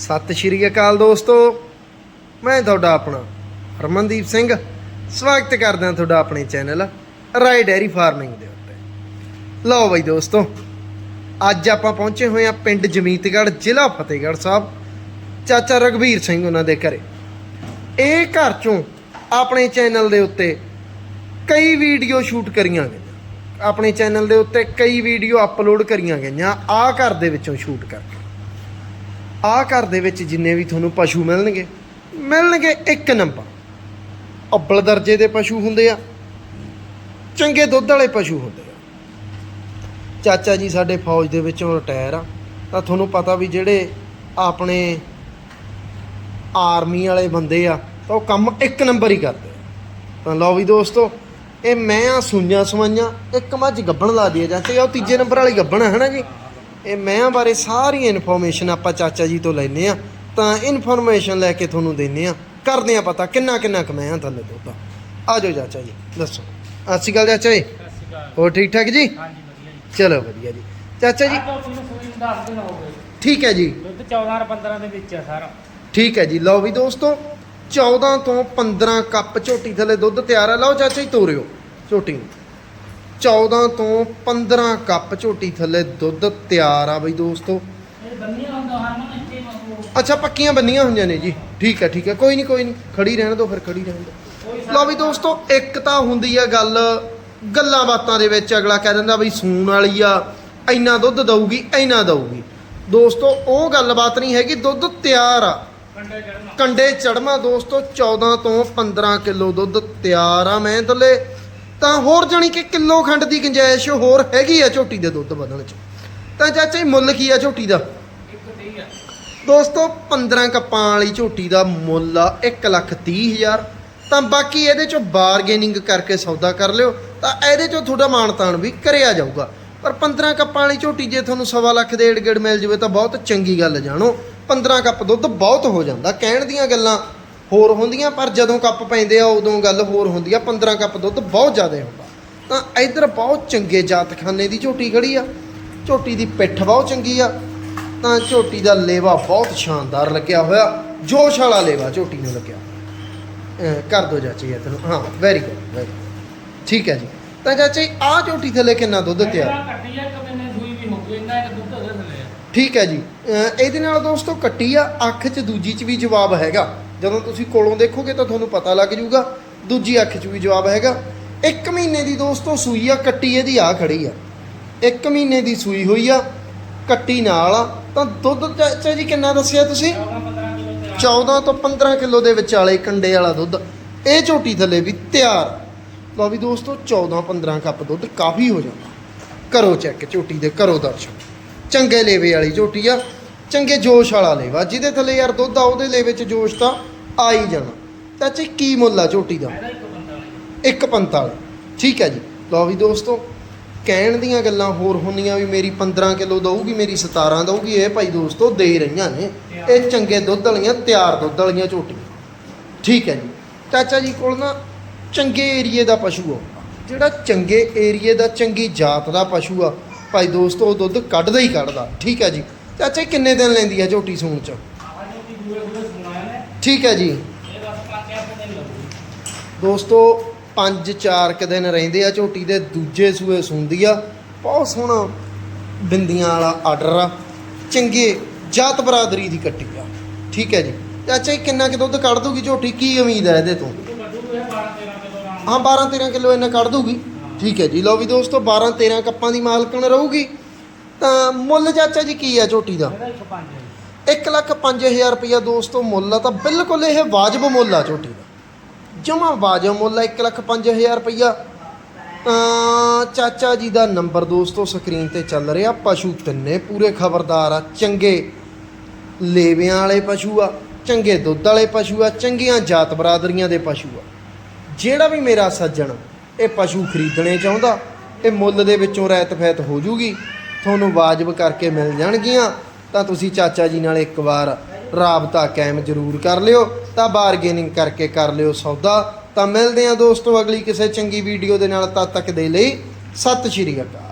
ਸਤਿ ਸ਼੍ਰੀ ਅਕਾਲ ਦੋਸਤੋ। ਮੈਂ ਤੁਹਾਡਾ ਆਪਣਾ ਹਰਮਨਦੀਪ ਸਿੰਘ। ਸਵਾਗਤ ਕਰਦਾ ਤੁਹਾਡਾ ਆਪਣੇ ਚੈਨਲ ਰਾਈ ਡੈਰੀ ਫਾਰਮਿੰਗ ਦੇ ਉੱਤੇ। ਲਓ ਬਈ ਦੋਸਤੋ, ਅੱਜ ਆਪਾਂ ਪਹੁੰਚੇ ਹੋਏ ਆ ਪਿੰਡ ਜਮੀਤਗੜ੍ਹ, ਜ਼ਿਲ੍ਹਾ ਫਤਿਹਗੜ੍ਹ ਸਾਹਿਬ। ਚਾਚਾ ਰਗਵੀਰ ਸਿੰਘ ਉਹਨਾਂ ਦੇ ਘਰੇ। ਇਹ ਘਰ ਚੋਂ ਆਪਣੇ ਚੈਨਲ ਦੇ ਉੱਤੇ ਕਈ ਵੀਡੀਓ ਸ਼ੂਟ ਕਰੀਆਂ ਗਈਆਂ। ਆਪਣੇ ਚੈਨਲ ਦੇ ਉੱਤੇ ਕਈ ਵੀਡੀਓ ਅਪਲੋਡ ਕਰੀਆਂ ਗਈਆਂ। ਆਹ ਘਰ ਦੇ ਵਿੱਚੋਂ ਸ਼ੂਟ ਕਰਕੇ। ਆਹ ਘਰ ਦੇ ਵਿੱਚ ਜਿੰਨੇ ਵੀ ਤੁਹਾਨੂੰ ਪਸ਼ੂ ਮਿਲਣਗੇ ਮਿਲਣਗੇ ਇੱਕ ਨੰਬਰ। ਅੱਬਲ ਦਰਜੇ ਦੇ ਪਸ਼ੂ ਹੁੰਦੇ ਆ, ਚੰਗੇ ਦੁੱਧ ਵਾਲੇ ਪਸ਼ੂ ਹੁੰਦੇ ਆ। ਚਾਚਾ ਜੀ ਸਾਡੇ ਫੌਜ ਦੇ ਵਿੱਚੋਂ ਰਿਟਾਇਰ ਆ, ਤਾਂ ਤੁਹਾਨੂੰ ਪਤਾ ਵੀ ਜਿਹੜੇ ਆਪਣੇ ਆਰਮੀ ਵਾਲੇ ਬੰਦੇ ਆ, ਤਾਂ ਉਹ ਕੰਮ ਇੱਕ ਨੰਬਰ ਹੀ ਕਰਦੇ ਤਾਂ ਲਓ ਵੀ ਦੋਸਤੋ, ਇਹ ਮੈਂ ਆ ਸੁਈਆਂ ਸਵਾਈਆਂ, ਇੱਕ ਮੱਝ ਗੱਬਣ ਲਾ ਦੀ ਆ ਚਾਚਾ ਉਹ ਤੀਜੇ ਨੰਬਰ ਵਾਲੀ ਗੱਬਣ ਹੈ ਨਾ ਜੀ? ਇਹ ਮੈਂ ਬਾਰੇ ਸਾਰੀ ਇਨਫੋਰਮੇਸ਼ਨ ਆਪਾਂ ਚਾਚਾ ਜੀ ਤੋਂ ਲੈਨੇ ਆ ਤਾਂ ਇਨਫੋਰਮੇਸ਼ਨ ਲੈ ਕੇ ਤੁਹਾਨੂੰ ਦਿੰਨੇ ਆ ਕਰਦੇ ਆ ਪਤਾ ਕਿੰਨਾ ਕਿੰਨਾ ਕਮਾਇਆ ਥੱਲੇ ਦੁੱਧ ਆ ਜਾਓ ਚਾਚਾ ਜੀ ਦੱਸੋ। ਸਤਿ ਸ਼੍ਰੀ ਅਕਾਲ ਚਾਚਾ ਜੀ। ਹੋਰ ਠੀਕ ਠਾਕ ਜੀ? ਹਾਂਜੀ ਵਧੀਆ ਜੀ। ਚਲੋ ਵਧੀਆ ਜੀ। ਚਾਚਾ ਜੀ। ਆਹ ਤੁਹਾਨੂੰ ਸੂਈ ਨੂੰ 10 ਦਿਨ ਹੋ ਗਏ ਠੀਕ ਹੈ ਜੀ। ਦੁੱਧ 14 15 ਦੇ ਵਿੱਚ ਆ ਸਾਰਾ। ਠੀਕ ਹੈ ਜੀ। ਲਓ ਵੀ ਦੋਸਤੋ 14 ਤੋਂ 15 ਕੱਪ ਝੋਟੀ ਥੱਲੇ ਦੁੱਧ ਤਿਆਰ ਹੈ ਲਓ ਚਾਚਾ ਜੀ ਤੋਰਿਓ ਝੋਟੀ ਨੂੰ। 14 ਤੋਂ 15 ਕੱਪ ਝੋਟੀ ਥੱਲੇ ਦੁੱਧ ਤਿਆਰ ਆ ਬਈ ਦੋਸਤੋ। ਅੱਛਾ ਪੱਕੀਆਂ ਬੰਨੀਆਂ ਹੋਈਆਂ ਨੇ ਜੀ। ਠੀਕ ਹੈ ਠੀਕ ਹੈ ਕੋਈ ਨਹੀਂ ਕੋਈ ਨਹੀਂ ਖੜੀ ਰਹਿਣ ਦਿਓ ਫਿਰ ਖੜੀ ਰਹਿਣ ਦਿਓ ਕੋਈ ਲਓ ਵੀ ਦੋਸਤੋ ਇੱਕ ਤਾਂ ਹੁੰਦੀ ਆ ਗੱਲ ਗੱਲਾਂ ਬਾਤਾਂ ਦੇ ਵਿੱਚ। ਅਗਲਾ ਕਹਿ ਦਿੰਦਾ ਬਈ ਸੂਣ ਵਾਲੀ ਆ ਇੰਨਾ ਦੁੱਧ ਦਊਗੀ ਇੰਨਾ ਦਊਗੀ। ਦੋਸਤੋ ਉਹ ਗੱਲਬਾਤ ਨਹੀਂ ਹੈਗੀ ਦੁੱਧ ਤਿਆਰ ਆ। ਕੰਡੇ ਚੜਮਾ ਦੋਸਤੋ 14 ਤੋਂ 15 ਕਿਲੋ ਦੁੱਧ ਤਿਆਰ ਆ ਮੈਂ ਥੱਲੇ। ਤਾਂ ਹੋਰ ਜਾਣੀ ਕਿ ਕਿਲੋ ਖੰਡ ਦੀ ਗੁੰਜਾਇਸ਼ ਹੋਰ ਹੈਗੀ ਆ ਝੋਟੀ ਦੇ ਦੁੱਧ ਵਧਣ ਚ। ਤਾਂ ਚਾਚਾ ਜੀ, ਮੁੱਲ ਕੀ ਆ ਝੋਟੀ ਦਾ? ਦੋਸਤੋ 15 ਕੱਪਾਂ ਵਾਲੀ ਝੋਟੀ ਦਾ ਮੁੱਲ ਆ 1 ਲੱਖ 30 ਹਜ਼ਾਰ। ਤਾਂ ਬਾਕੀ ਇਹਦੇ ਚੋਂ ਬਾਰਗੇਨਿੰਗ ਕਰਕੇ ਸੌਦਾ ਕਰ ਲਿਓ। ਤਾਂ ਇਹਦੇ ਚੋਂ ਤੁਹਾਡਾ ਮਾਣ ਤਾਣ ਵੀ ਕਰਿਆ ਜਾਊਗਾ। ਪਰ 15 ਕੱਪਾਂ ਵਾਲੀ ਝੋਟੀ ਜੇ ਤੁਹਾਨੂੰ ਸਵਾ ਲੱਖ ਦੇ ਏੜ ਮਿਲ ਜਵੇ ਤਾਂ ਬਹੁਤ ਚੰਗੀ ਗੱਲ ਜਾਣੋ। 15 ਕੱਪ ਦੁੱਧ ਬਹੁਤ ਹੋ ਜਾਂਦਾ। ਕਹਿਣ ਦੀਆਂ ਗੱਲਾਂ ਹੋਰ ਹੁੰਦੀਆਂ ਪਰ ਜਦੋਂ ਕੱਪ ਪੈਂਦੇ ਆ ਉਦੋਂ ਗੱਲ ਹੋਰ ਹੁੰਦੀ ਆ। 15 ਕੱਪ ਦੁੱਧ ਬਹੁਤ ਜ਼ਿਆਦਾ ਹੁੰਦਾ। ਤਾਂ ਇਧਰ ਬਹੁਤ ਚੰਗੇ ਜਾਤਖਾਨੇ ਦੀ ਝੋਟੀ ਖੜੀ ਆ। ਝੋਟੀ ਦੀ ਪਿੱਠ ਬਹੁਤ ਚੰਗੀ ਆ। ਤਾਂ ਝੋਟੀ ਦਾ ਲੇਵਾ ਬਹੁਤ ਸ਼ਾਨਦਾਰ ਲੱਗਿਆ ਹੋਇਆ। ਜੋਸ਼ ਵਾਲਾ ਲੇਵਾ ਝੋਟੀ ਨੂੰ ਲੱਗਿਆ। ਕਰ ਦੋ ਚਾਚੀ ਇਹ ਤੈਨੂੰ। ਹਾਂ ਵੈਰੀ ਗੁੱਡ ਵੈਰੀ ਠੀਕ ਹੈ ਜੀ। ਤਾਂ ਚਾਚੀ ਆਹ ਝੋਟੀ ਥੱਲੇ ਕਿੰਨਾ ਦੁੱਧ ਤਿਆਰ ਆ ਆ। ਠੀਕ ਹੈ ਜੀ। ਇਹਦੇ ਨਾਲ ਦੋਸਤੋ ਕੱਟੀ ਆ ਅੱਖ 'ਚ ਦੂਜੀ 'ਚ ਵੀ ਜਵਾਬ ਹੈਗਾ। ਜਦੋਂ ਤੁਸੀਂ ਕੋਲੋਂ ਦੇਖੋਗੇ ਤਾਂ ਤੁਹਾਨੂੰ ਪਤਾ ਲੱਗ ਜਾਊਗਾ, ਦੂਜੀ ਅੱਖ 'ਚ ਵੀ ਜਵਾਬ ਹੈਗਾ, ਇੱਕ ਮਹੀਨੇ ਦੀ ਦੋਸਤੋ ਸੂਈ ਆ, ਕੱਟੀ ਇਹਦੀ ਆ ਖੜੀ ਆ। ਇੱਕ ਮਹੀਨੇ ਦੀ ਸੂਈ ਹੋਈ ਆ, ਕੱਟੀ ਨਾਲ ਆ, ਤਾਂ ਦੁੱਧ ਚਾਚਾ ਜੀ ਕਿੰਨਾ ਦੱਸਿਆ ਤੁਸੀਂ? 14 ਤੋਂ 15 ਕਿਲੋ ਦੇ ਵਿਚਾਲੇ ਕੰਡੇ ਵਾਲਾ ਦੁੱਧ, ਇਹ ਝੋਟੀ ਥੱਲੇ ਵੀ ਤਿਆਰ। ਲਓ ਵੀ ਦੋਸਤੋ 14 15 ਕੱਪ ਦੁੱਧ ਕਾਫੀ ਹੋ ਜਾਂਦਾ। ਕਰੋ ਚੈੱਕ ਝੋਟੀ ਦੇ, ਕਰੋ ਦਰਸ਼ਨ। ਚੰਗੇ ਲੇਵੇ ਵਾਲੀ ਝੋਟੀ ਆ, ਚੰਗੇ ਜੋਸ਼ ਵਾਲਾ ਲੇਵਾ। ਜਿਹਦੇ ਥੱਲੇ ਯਾਰ ਦੁੱਧ ਆ, ਉਹਦੇ ਲੇਵੇ ਚ ਜੋਸ਼ ਤਾਂ ਆ ਹੀ ਜਾਣਾ ਚਾਚੀ ਕੀ ਮੁੱਲ ਆ ਝੋਟੀ ਦਾ? ਇੱਕ 45 145 ਠੀਕ ਹੈ ਜੀ। ਲਓ ਵੀ ਦੋਸਤੋ ਕਹਿਣ ਦੀਆਂ ਗੱਲਾਂ ਹੋਰ ਹੁੰਦੀਆਂ ਵੀ ਮੇਰੀ 15 ਕਿਲੋ ਦਊਗੀ ਮੇਰੀ 17 ਦਊਗੀ ਇਹ ਭਾਈ ਦੋਸਤੋ ਦੇ ਰਹੀਆਂ ਨੇ। ਇਹ ਚੰਗੇ ਦੁੱਧ ਵਾਲੀਆਂ ਤਿਆਰ ਦੁੱਧ ਵਾਲੀਆਂ ਝੋਟੀਆਂ। ਠੀਕ ਹੈ ਜੀ। ਚਾਚਾ ਜੀ ਕੋਲ ਨਾ ਚੰਗੇ ਏਰੀਏ ਦਾ ਪਸ਼ੂ ਆ। ਜਿਹੜਾ ਚੰਗੇ ਏਰੀਏ ਦਾ ਚੰਗੀ ਜਾਤ ਦਾ ਪਸ਼ੂ ਆ ਭਾਈ ਦੋਸਤੋ ਉਹ ਦੁੱਧ ਕੱਢਦਾ ਹੀ ਕੱਢਦਾ। ਠੀਕ ਹੈ ਜੀ। ਚਾਚਾ ਕਿੰਨੇ ਦਿਨ ਲੈਂਦੀ ਆ ਝੋਟੀ ਸੂਣ ਚ? ਠੀਕ ਹੈ ਜੀ। ਇਹ ਬਸ ਪੰਜ ਚਾਰ ਦਿਨ ਲੱਗੂ ਦੋਸਤੋ 5-4 ਕ ਦਿਨ ਰਹਿੰਦੇ ਆ ਝੋਟੀ ਦੇ, ਦੂਜੇ ਸੂਏ ਸੁੰਦੀ ਆ। ਬਹੁਤ ਸੋਹਣਾ ਬਿੰਦੀਆਂ ਵਾਲਾ ਆਰਡਰ ਆ। ਚੰਗੇ ਜਾਤ ਬਰਾਦਰੀ ਦੀ ਕੱਟੀ ਆ। ਠੀਕ ਹੈ ਜੀ। ਚਾਚਾ ਜੀ, ਕਿੰਨਾ ਕਿ ਦੁੱਧ ਕੱਢ ਦੂਗੀ ਝੋਟੀ? ਕੀ ਉਮੀਦ ਹੈ ਇਹਦੇ ਤੋਂ? ਹਾਂ 12-13 ਕਿਲੋ ਇਹਨਾਂ ਕੱਢ ਦੂਗੀ ਠੀਕ ਹੈ ਜੀ। ਲਓ ਵੀ ਦੋਸਤੋ 12-13 ਕੱਪਾਂ ਦੀ ਮਾਲਕਣ ਰਹੂਗੀ। ਤਾਂ ਮੁੱਲ ਚਾਚਾ ਜੀ ਕੀ ਆ ਝੋਟੀ ਦਾ? 1 ਲੱਖ 5000 ਰੁਪਇਆ ਦੋਸਤੋ ਮੁੱਲ ਆ, ਤਾਂ ਬਿਲਕੁਲ ਇਹ ਵਾਜਬ ਮੁੱਲ ਆ ਝੋਟੀ ਦਾ। ਜਮਾ ਵਾਜਬ ਮੁੱਲ ਆ 1 ਲੱਖ 5000 ਰੁਪਇਆ ਤਾਂ ਚਾਚਾ ਜੀ ਦਾ ਨੰਬਰ ਦੋਸਤੋ ਸਕਰੀਨ ਤੇ ਚੱਲ ਰਿਹਾ, ਪਸ਼ੂ ਤਿੰਨੇ ਪੂਰੇ ਖਬਰਦਾਰ ਆ, ਚੰਗੇ ਲੇਵਿਆਂ ਵਾਲੇ ਪਸ਼ੂ ਆ, ਚੰਗੇ ਦੁੱਧ ਵਾਲੇ ਪਸ਼ੂ ਆ, ਚੰਗੀਆਂ ਜਾਤ ਬਰਾਦਰੀਆਂ ਦੇ ਪਸ਼ੂ ਆ। ਜਿਹੜਾ ਵੀ ਮੇਰਾ ਸੱਜਣ ਇਹ ਪਸ਼ੂ ਖਰੀਦਣੇ ਚਾਹੁੰਦਾ, ਇਹ ਮੁੱਲ ਦੇ ਵਿੱਚੋਂ ਰਹਿਤ ਫੈਤ ਹੋ ਜੂਗੀ, ਤੁਹਾਨੂੰ ਵਾਜਬ ਕਰਕੇ ਮਿਲ ਜਾਣਗੀਆਂ। ਤਾਂ ਤੁਸੀਂ ਚਾਚਾ ਜੀ ਨਾਲ ਇੱਕ ਵਾਰ ਰਾਬਤਾ ਕਾਇਮ ਜ਼ਰੂਰ ਕਰ ਲਿਓ, ਤਾਂ ਬਾਰਗੇਨਿੰਗ ਕਰਕੇ ਕਰ ਲਿਓ ਸੌਦਾ। ਤਾਂ ਮਿਲਦੇ ਹਾਂ ਦੋਸਤੋ ਅਗਲੀ ਕਿਸੇ ਚੰਗੀ ਵੀਡੀਓ ਦੇ ਨਾਲ, ਤਦ ਤੱਕ ਦੇ ਲਈ ਸਤਿ ਸ਼੍ਰੀ ਅਕਾਲ।